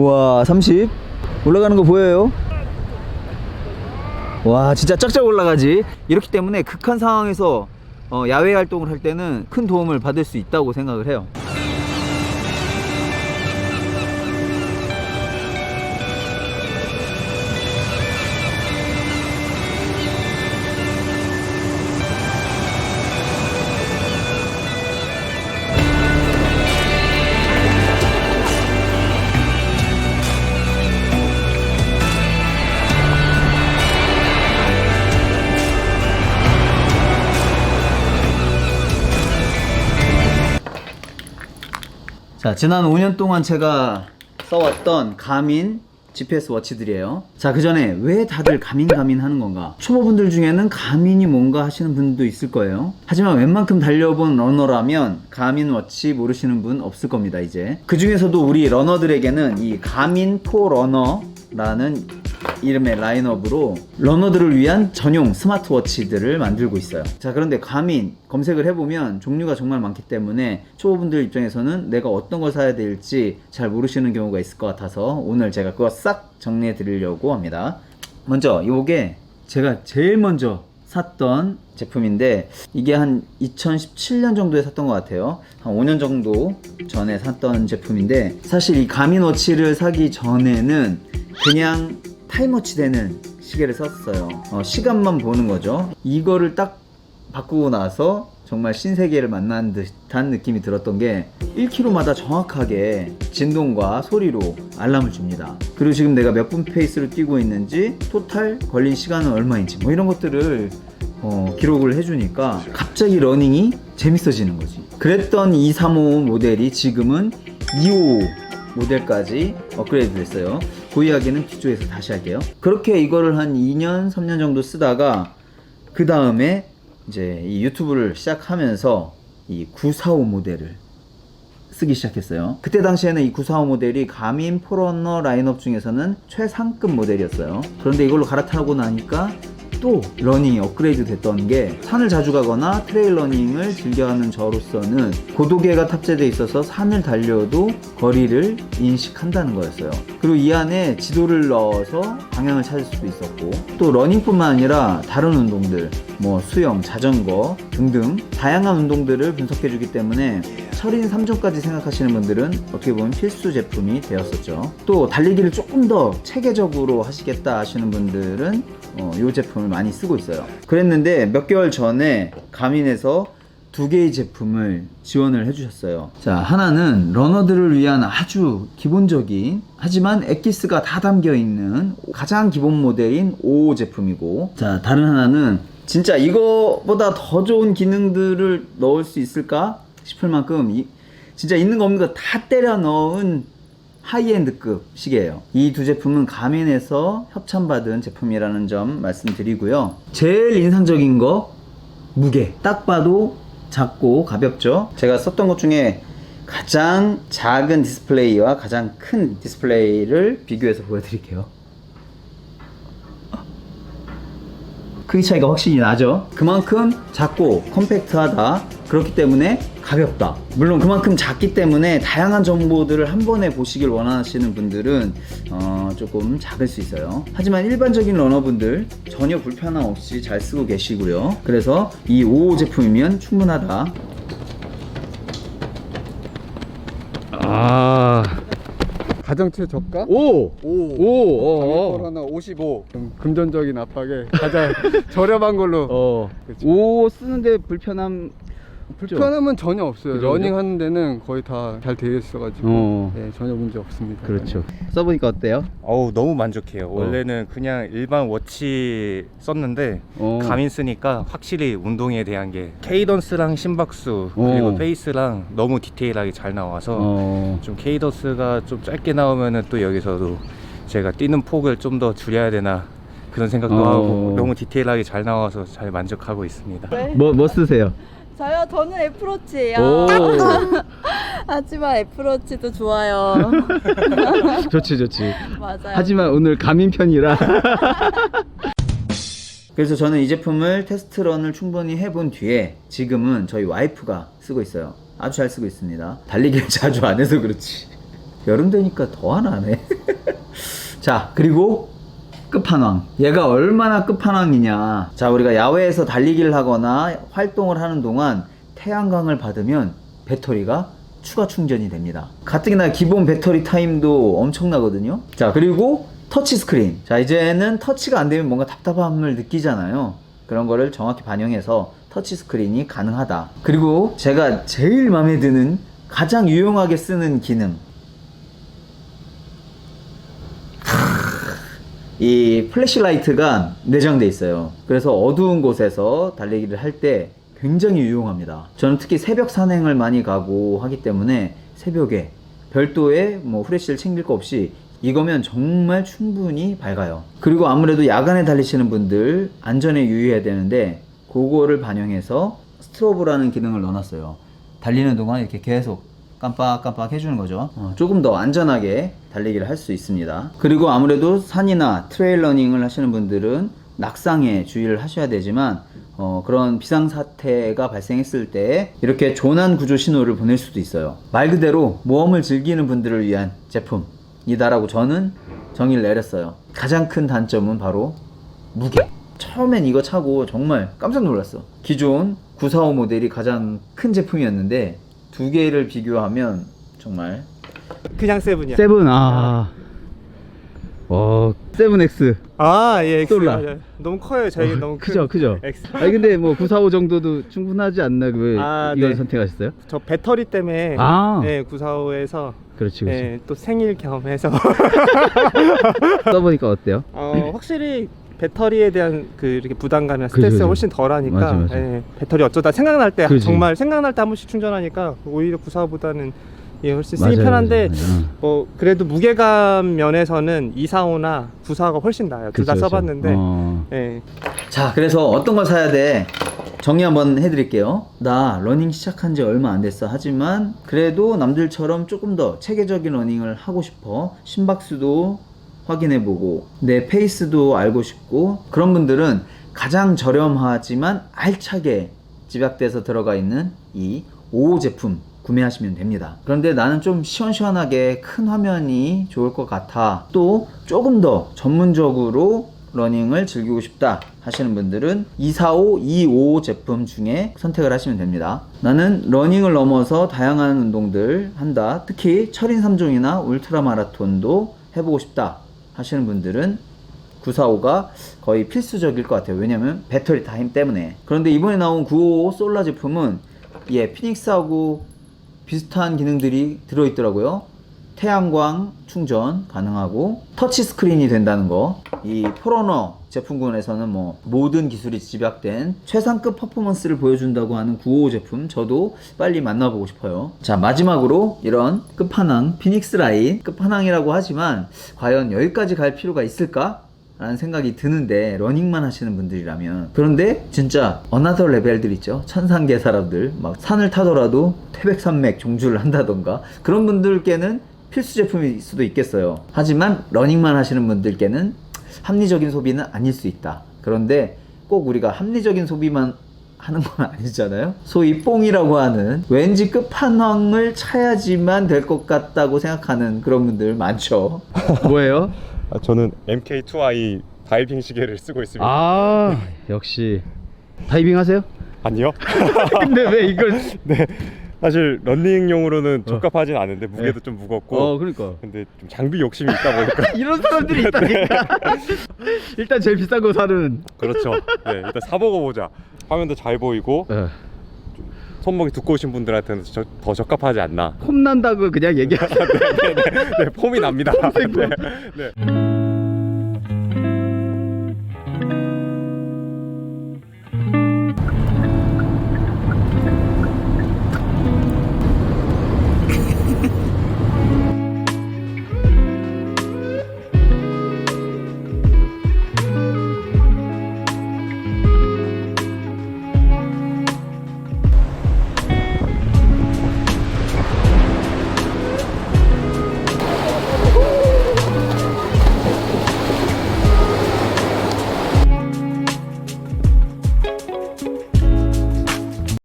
우와 30 올라가는 거 보여요? 와 진짜 쫙쫙 올라가지. 이렇기 때문에 극한 상황에서 어, 야외 활동을 할 때는 큰 도움을 받을 수 있다고 생각을 해요 자, 지난 5년 동안 제가 써왔던 가민 GPS 워치들이에요. 자, 그 전에 왜 다들 가민 가민 하는 건가? 초보분들 중에는 가민이 뭔가 하시는 분도 있을 거예요. 하지만 웬만큼 달려본 러너라면 가민 워치 모르시는 분 없을 겁니다, 이제. 그 중에서도 우리 러너들에게는 이 가민 포 러너라는 이름의 라인업으로 러너들을 위한 전용 스마트워치들을 만들고 있어요. 자, 그런데 가민 검색을 해보면 종류가 정말 많기 때문에 초보분들 입장에서는 내가 어떤 걸 사야 될지 잘 모르시는 경우가 있을 것 같아서 오늘 제가 그거 싹 정리해 드리려고 합니다. 먼저 이게 제가 제일 먼저 샀던 제품인데 이게 한 2017년 정도에 샀던 것 같아요. 한 5년 정도 전에 샀던 제품인데 사실 이 가민워치를 사기 전에는 그냥 타임워치 되는 시계를 썼어요. 어, 시간만 보는 거죠. 이거를 딱 바꾸고 나서 정말 신세계를 만난 듯한 느낌이 들었던 게 1km마다 정확하게 진동과 소리로 알람을 줍니다. 그리고 지금 내가 몇 분 페이스로 뛰고 있는지, 토탈 걸린 시간은 얼마인지, 뭐 이런 것들을 어, 기록을 해주니까 갑자기 러닝이 재밌어지는 거지. 그랬던 235 모델이 지금은 255 모델까지 업그레이드 됐어요. 그 이야기는 뒤쪽에서 다시 할게요. 그렇게 이거를 한 2년, 3년 정도 쓰다가 그 다음에 이제 이 유튜브를 시작하면서 이 945 모델을 쓰기 시작했어요. 그때 당시에는 이 945 모델이 가민 포러너 라인업 중에서는 최상급 모델이었어요. 그런데 이걸로 갈아타고 나니까 또 러닝이 업그레이드 됐던 게 산을 자주 가거나 트레일 러닝을 즐겨하는 저로서는 고도계가 탑재되어 있어서 산을 달려도 거리를 인식한다는 거였어요. 그리고 이 안에 지도를 넣어서 방향을 찾을 수도 있었고 또 러닝뿐만 아니라 다른 운동들 뭐 수영, 자전거 등등 다양한 운동들을 분석해 주기 때문에 철인 3종까지 생각하시는 분들은 어떻게 보면 필수 제품이 되었었죠. 또 달리기를 조금 더 체계적으로 하시겠다 하시는 분들은 어, 이 제품을 많이 쓰고 있어요. 그랬는데 몇 개월 전에 가민에서 두 개의 제품을 지원을 해주셨어요. 자, 하나는 러너들을 위한 아주 기본적인 하지만 엑기스가 다 담겨 있는 가장 기본 모델인 5 제품이고, 자, 다른 하나는 진짜 이거보다 더 좋은 기능들을 넣을 수 있을까 싶을 만큼 이- 진짜 있는 거다 때려 넣은 하이엔드급 시계예요. 이 두 제품은 가민에서 협찬받은 제품이라는 점 말씀드리고요. 제일 인상적인 거 무게. 딱 봐도 작고 가볍죠. 제가 썼던 것 중에 가장 작은 디스플레이와 가장 큰 디스플레이를 비교해서 보여드릴게요. 크기 차이가 확실히 나죠. 그만큼 작고 컴팩트하다. 그렇기 때문에 가볍다. 물론 그만큼 작기 때문에 다양한 정보들을 한 번에 보시길 원하시는 분들은 어, 조금 작을 수 있어요. 하지만 일반적인 러너분들 전혀 불편함 없이 잘 쓰고 계시고요. 그래서 이5 제품이면 충분하다. 아. 가장 최저가? 오! 5 오! 어. 하나 55 좀 금전적인 압박에 가장 저렴한 걸로 어. 오 쓰는데 불편함 불편함은 전혀 없어요 그죠, 러닝 그죠? 하는 데는 거의 다 잘 되어 있어가지고 어. 네, 전혀 문제 없습니다 그렇죠. 써보니까 어때요? 어우 너무 만족해요. 원래는 그냥 일반 워치 썼는데 어. 가민 쓰니까 확실히 운동에 대한 게 케이던스랑 심박수 어. 그리고 페이스랑 너무 디테일하게 잘 나와서 어. 좀 케이던스가 좀 짧게 나오면은 또 여기서도 제가 뛰는 폭을 좀 더 줄여야 되나 그런 생각도 어. 하고 너무 디테일하게 잘 나와서 잘 만족하고 있습니다. 뭐, 뭐 쓰세요? 저요, 저는 애플워치예요. 오! 하지만 애플워치도 좋아요. 좋지, 좋지. 맞아요. 하지만 오늘 가민 편이라. 그래서 저는 이 제품을 테스트런을 충분히 해본 뒤에 지금은 저희 와이프가 쓰고 있어요. 아주 잘 쓰고 있습니다. 달리기를 자주 안 해서 그렇지. 여름 되니까 더 하나네. 자, 그리고 끝판왕. 얘가 얼마나 끝판왕이냐. 자, 우리가 야외에서 달리기를 하거나 활동을 하는 동안 태양광을 받으면 배터리가 추가 충전이 됩니다. 가뜩이나 기본 배터리 타임도 엄청나거든요. 자, 그리고 터치 스크린. 자, 이제는 터치가 안 되면 뭔가 답답함을 느끼잖아요. 그런 거를 정확히 반영해서 터치 스크린이 가능하다. 그리고 제가 제일 마음에 드는 가장 유용하게 쓰는 기능. 이 플래시라이트가 내장돼 있어요. 그래서 어두운 곳에서 달리기를 할 때 굉장히 유용합니다. 저는 특히 새벽 산행을 많이 가고 하기 때문에 새벽에 별도의 뭐 후레쉬를 챙길 거 없이 이거면 정말 충분히 밝아요. 그리고 아무래도 야간에 달리시는 분들 안전에 유의해야 되는데 그거를 반영해서 스트로브라는 기능을 넣어놨어요. 달리는 동안 이렇게 계속 깜빡깜빡 해주는 거죠. 어, 조금 더 안전하게 달리기를 할 수 있습니다. 그리고 아무래도 산이나 트레일 러닝을 하시는 분들은 낙상에 주의를 하셔야 되지만 어, 그런 비상사태가 발생했을 때 이렇게 조난 구조 신호를 보낼 수도 있어요. 말 그대로 모험을 즐기는 분들을 위한 제품이다라고 저는 정의를 내렸어요. 가장 큰 단점은 바로 무게. 처음엔 이거 차고 정말 깜짝 놀랐어. 기존 945 모델이 가장 큰 제품이었는데 두 개를 비교하면 정말 그냥 세븐이야. 세븐 아. 어, 세븐 X. 아, 예, X. 솔라. 맞아요. 너무 커요. 저희 어, 너무 크죠, 큰 크죠. X. 아니 근데 뭐 945 정도도 충분하지 않나 왜 아, 이걸 네. 선택하셨어요? 저 배터리 때문에 아. 예, 945에서 그렇지, 그렇지. 예, 또 생일 겸해서 써보니까 어때요? 어, 확실히 배터리에 대한 그 이렇게 부담감이나 스트레스가 그죠. 훨씬 덜하니까 맞아, 맞아. 예, 배터리 어쩌다 생각날 때 그지. 정말 생각날 때 한 번씩 충전하니까 오히려 945보다는 예, 훨씬 쓰기 맞아요, 편한데 맞아요, 맞아요. 뭐 그래도 무게감 면에서는 245나 945가 훨씬 나아요. 둘 다 그쵸, 그쵸. 써봤는데 어. 예, 자 그래서 어떤 걸 사야 돼 정리 한번 해드릴게요 나 러닝 시작한 지 얼마 안 됐어 하지만 그래도 남들처럼 조금 더 체계적인 러닝을 하고 싶어 심박수도 확인해보고 내 페이스도 알고 싶고 그런 분들은 가장 저렴하지만 알차게 집약돼서 들어가 있는 이 5호 제품 구매하시면 됩니다. 그런데 나는 좀 시원시원하게 큰 화면이 좋을 것 같아. 또 조금 더 전문적으로 러닝을 즐기고 싶다 하시는 분들은 245, 255 제품 중에 선택을 하시면 됩니다. 나는 러닝을 넘어서 다양한 운동들 한다. 특히 철인 3종이나 울트라 마라톤도 해보고 싶다 하시는 분들은 945가 거의 필수적일 것 같아요. 왜냐면 배터리 타임 때문에. 그런데 이번에 나온 955 솔라 제품은 예, 피닉스하고 비슷한 기능들이 들어있더라고요. 태양광 충전 가능하고 터치 스크린이 된다는 거. 이 포러너 제품군에서는 뭐 모든 기술이 집약된 최상급 퍼포먼스를 보여준다고 하는 955 제품 저도 빨리 만나보고 싶어요. 자 마지막으로 이런 끝판왕 피닉스 라인 끝판왕이라고 하지만 과연 여기까지 갈 필요가 있을까? 라는 생각이 드는데 러닝만 하시는 분들이라면 그런데 진짜 어나더 레벨들 있죠 천상계 사람들 막 산을 타더라도 태백산맥 종주를 한다던가 그런 분들께는 필수 제품일 수도 있겠어요 하지만 러닝만 하시는 분들께는 합리적인 소비는 아닐 수 있다 그런데 꼭 우리가 합리적인 소비만 하는 건 아니잖아요 소위 뽕이라고 하는 왠지 끝판왕을 차야지만 될 것 같다고 생각하는 그런 분들 많죠 뭐예요? 아, 저는 MK2i 다이빙 시계를 쓰고 있습니다. 아, 역시 다이빙 하세요? 아니요. 근데 왜 이걸 네. 사실 런닝용으로는 적합하진 않은데 무게도 좀 무겁고. 어, 그러니까. 근데 좀 장비 욕심이 있다 보니까 이런 사람들이 있다니까. 일단 제일 비싼 거 사는. 그렇죠. 네, 일단 사보고 보자. 화면도 잘 보이고 어, 손목이 두꺼우신 분들한테는 저- 더 적합하지 않나. 폼 난다고 그냥 얘기하세요. 네, 폼이 납니다. 네, 네.